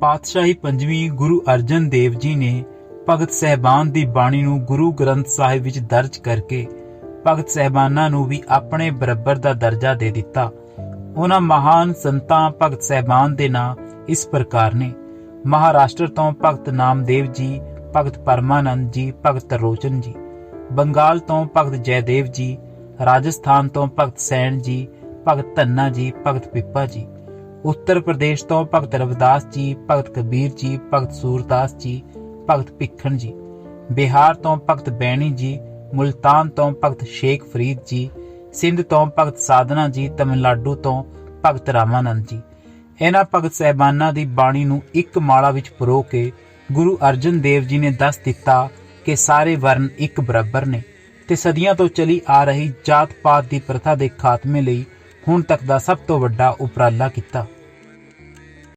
ਪਾਤਸ਼ਾਹੀ ਪੰਜਵੀਂ ਗੁਰੂ ਅਰਜਨ ਦੇਵ ਜੀ ਨੇ ਭਗਤ ਸਹਿਬਾਨ ਦੀ ਬਾਣੀ ਨੂੰ ਗੁਰੂ ਗ੍ਰੰਥ ਸਾਹਿਬ ਵਿੱਚ ਦਰਜ ਕਰਕੇ ਭਗਤ ਸਹਿਬਾਨਾਂ ਨੂੰ ਵੀ ਆਪਣੇ ਬਰਾਬਰ ਦਾ ਦਰਜਾ ਦੇ ਦਿੱਤਾ। ਉਹਨਾਂ ਮਹਾਨ ਸੰਤਾਂ ਭਗਤ ਸਹਿਬਾਨ ਦੇ ਨਾਂ ਇਸ ਪ੍ਰਕਾਰ ਨੇ। ਮਹਾਰਾਸ਼ਟਰ ਤੋਂ ਭਗਤ ਨਾਮਦੇਵ ਜੀ, ਭਗਤ ਪਰਮਾਨੰਦ ਜੀ, ਭਗਤ ਰੋਚਨ ਜੀ। ਬੰਗਾਲ ਤੋਂ ਭਗਤ ਜੈਦੇਵ ਜੀ। ਰਾਜਸਥਾਨ ਤੋਂ ਭਗਤ ਸੈਣ ਜੀ, ਭਗਤ ਧੰਨਾ ਜੀ, ਭਗਤ ਪਿੱਪਾ ਜੀ। ਉੱਤਰ ਪ੍ਰਦੇਸ਼ ਤੋਂ ਭਗਤ ਰਵਿਦਾਸ ਜੀ, ਭਗਤ ਕਬੀਰ ਜੀ, ਭਗਤ ਸੂਰਦਾਸ ਜੀ, ਭਗਤ ਭਿੱਖਣ ਜੀ। ਬਿਹਾਰ ਤੋਂ ਭਗਤ ਬੈਣੀ ਜੀ, ਮੁਲਤਾਨ ਤੋਂ ਭਗਤ ਸ਼ੇਖ ਫਰੀਦ ਜੀ, ਸਿੰਧ ਤੋਂ ਭਗਤ ਸਾਧਨਾ ਜੀ, ਤਮਿਲਨਾਡੂ ਤੋਂ ਭਗਤ ਰਾਮਾਨੰਦ ਜੀ। ਇਹਨਾਂ ਭਗਤ ਸਹਿਬਾਨਾਂ ਦੀ ਬਾਣੀ ਨੂੰ ਇੱਕ ਮਾਲਾ ਵਿੱਚ ਪਰੋ ਕੇ ਗੁਰੂ ਅਰਜਨ ਦੇਵ ਜੀ ਨੇ ਦੱਸ ਦਿੱਤਾ ਕਿ ਸਾਰੇ ਵਰਨ ਇੱਕ ਬਰਾਬਰ ਨੇ ਤੇ ਸਦੀਆਂ ਤੋਂ ਚਲੀ ਆ ਰਹੀ ਜਾਤ ਪਾਤ ਦੀ ਪ੍ਰਥਾ ਦੇ ਖਾਤਮੇ ਲਈ ਹੁਣ ਤੱਕ ਦਾ ਸਭ ਤੋਂ ਵੱਡਾ ਉਪਰਾਲਾ ਕੀਤਾ।